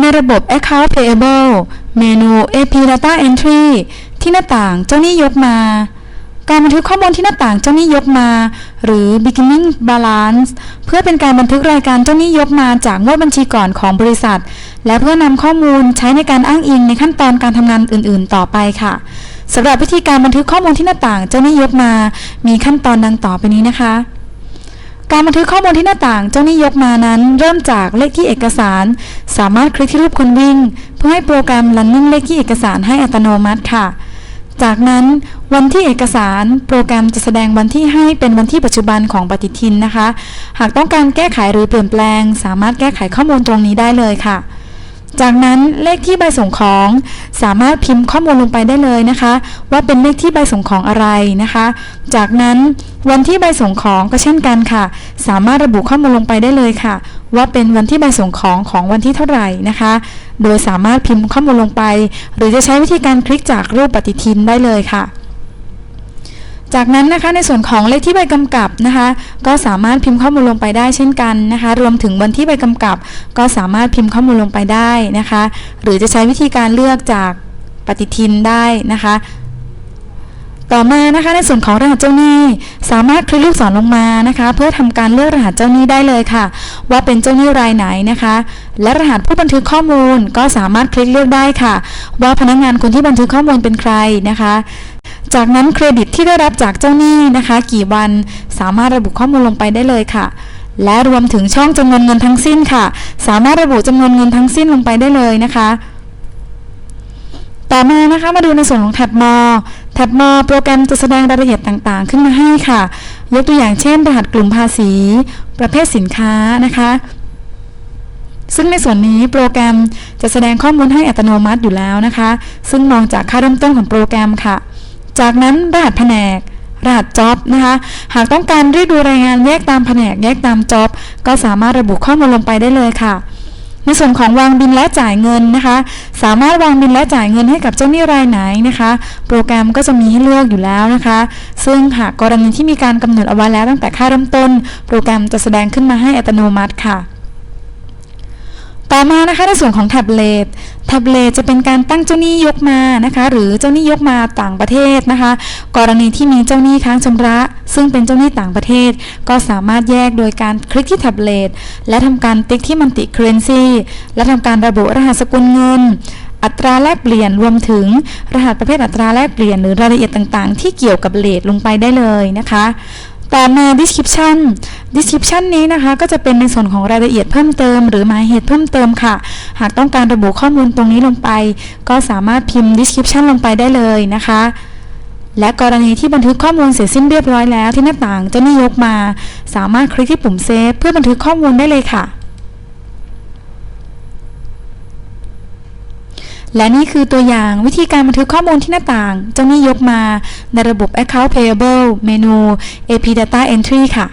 ในระบบ Account Payable เมนู AP Data Entry ที่หน้าต่างเจ้าหนี้ยกมา การบันทึกข้อมูลที่หน้าต่างเจ้าหนี้ยกมา หรือ beginning balance เพื่อเป็นการบันทึกรายการเจ้าหนี้ยกมาจากงวดบัญชีก่อนของบริษัท และเพื่อนำข้อมูลใช้ในการอ้างอิงในขั้นตอนการทำงานอื่น ๆ ต่อไปค่ะสำหรับวิธีการบันทึกข้อมูลที่หน้าต่างเจ้าหนี้ยกมา มีขั้นตอนดังต่อไปนี้นะคะ การบันทึกข้อมูลที่หน้าต่างเจ้าหนี้ยกมานั้น เริ่มจากเลขที่เอกสาร สามารถคลิกที่รูปคนวิ่ง เพื่อให้โปรแกรม running เลขที่เอกสารให้อัตโนมัติค่ะ จากนั้นวันที่เอกสารโปรแกรมจะแสดงวันที่ให้เป็นวันที่ปัจจุบันของปฏิทินนะคะ หากต้องการแก้ไขหรือเปลี่ยนแปลง สามารถแก้ไขข้อมูลตรงนี้ได้เลยค่ะ จากนั้นเลขที่ใบส่งของ สามารถพิมพ์ข้อมูลลงไปได้เลยนะคะ ว่าเป็นเลขที่ใบส่งของอะไรนะคะ จากนั้นวันที่ใบส่งของก็เช่นกันค่ะ สามารถระบุข้อมูลลงไปได้เลยค่ะ ว่าเป็นวันที่ใบส่งของของวันที่เท่าไหร่นะคะ โดยสามารถพิมพ์ข้อมูลลงไป หรือจะใช้วิธีการคลิกจากรูปปฏิทินได้เลยค่ะ จากนั้นนะคะในส่วนของเลขที่ใบกำกับนะคะ ก็สามารถพิมพ์ข้อมูลลงไปได้เช่นกันนะคะ รวมถึงวันที่ใบกำกับ ก็สามารถพิมพ์ข้อมูลลงไปได้นะคะ หรือจะใช้วิธีการเลือกจากปฏิทินได้นะคะ ต่อมานะคะในส่วนของรหัสเจ้าหนี้ สามารถคลิกลูกศรลงมานะคะ เพื่อทำการเลือกรหัสเจ้าหนี้ได้เลยค่ะ ว่าเป็นเจ้าหนี้รายไหนนะคะ และรหัสผู้บันทึกข้อมูลก็สามารถคลิกเลือกได้ค่ะ ว่าพนักงานคนที่บันทึกข้อมูลเป็นใครนะคะจากนั้นเครดิตที่ได้รับจากเจ้าหนี้นะคะ กี่วันสามารถระบุข้อมูลลงไปได้เลยค่ะ และรวมถึงช่องจำนวนเงินทั้งสิ้นค่ะ สามารถระบุจำนวนเงินทั้งสิ้นลงไปได้เลยนะคะ ต่อมานะคะมาดูในส่วนของแท็บมอแท็บมอโปรแกรมจะแสดงรายละเอียดต่างๆ ขึ้นมาให้ค่ะ ยกตัวอย่างเช่น รหัสกลุ่มภาษี ประเภทสินค้านะคะซึ่งในส่วนนี้โปรแกรมจะแสดงข้อมูลให้อัตโนมัติอยู่แล้วนะคะ ซึ่งมองจากค่าเริ่มต้นของโปรแกรมค่ะ จากนั้นรหัสแผนก รหัสจ็อบนะคะ หากต้องการเรียกดูรายงานแยกตามแผนกแยกตามจ็อบก็สามารถระบุข้อมูลลงไปได้เลยค่ะ ในส่วนของวางบินและจ่ายเงินนะคะ สามารถวางบินและจ่ายเงินให้กับเจ้าหนี้รายไหนนะคะ โปรแกรมก็จะมีให้เลือกอยู่แล้วนะคะ ซึ่งหากกรณีที่มีการกำหนดเอาไว้แล้วตั้งแต่ค่าเริ่มต้น โปรแกรมจะแสดงขึ้นมาให้อัตโนมัติค่ะ ต่อมานะคะในส่วนของแท็บเล็ต ท็บเลตจะเป็นการตั้งเจ้าหนี้ยกมานะคะ หรือเจ้าหนี้ยกมาต่างประเทศนะคะ กรณีที่มีเจ้าหนี้ค้างชำระ ซึ่งเป็นเจ้าหนี้ต่างประเทศ ก็สามารถแยกโดยการคลิกที่แท็บเล็ตและทำการติ๊กที่มันติเคเรนซีและทำการระบุรหัสสกุลเงินอัตราแลกเปลี่ยนรวมถึงรหัสประเภทอัตราแลกเปลี่ยนหรือรายละเอียดต่างๆ ที่เกี่ยวกับเลทลงไปได้เลยนะคะ ต่อมา description description นี้นะคะ ก็จะเป็นในส่วนของรายละเอียดเพิ่มเติม หรือหมายเหตุเพิ่มเติมค่ะ หากต้องการระบุข้อมูลตรงนี้ลงไป ก็สามารถพิมพ์ description ลงไปได้เลยนะคะ และกรณีที่บันทึกข้อมูลเสร็จสิ้นเรียบร้อยแล้วที่หน้าต่างจะนิยกมา สามารถคลิกที่ปุ่มเซฟเพื่อบันทึกข้อมูลได้เลยค่ะ และนี่คือตัวอย่างวิธีการบันทึกข้อมูลที่หน้าต่าง เจ้าหนี้ยกมาในระบบ Account Payable เมนู AP Data Entry ค่ะ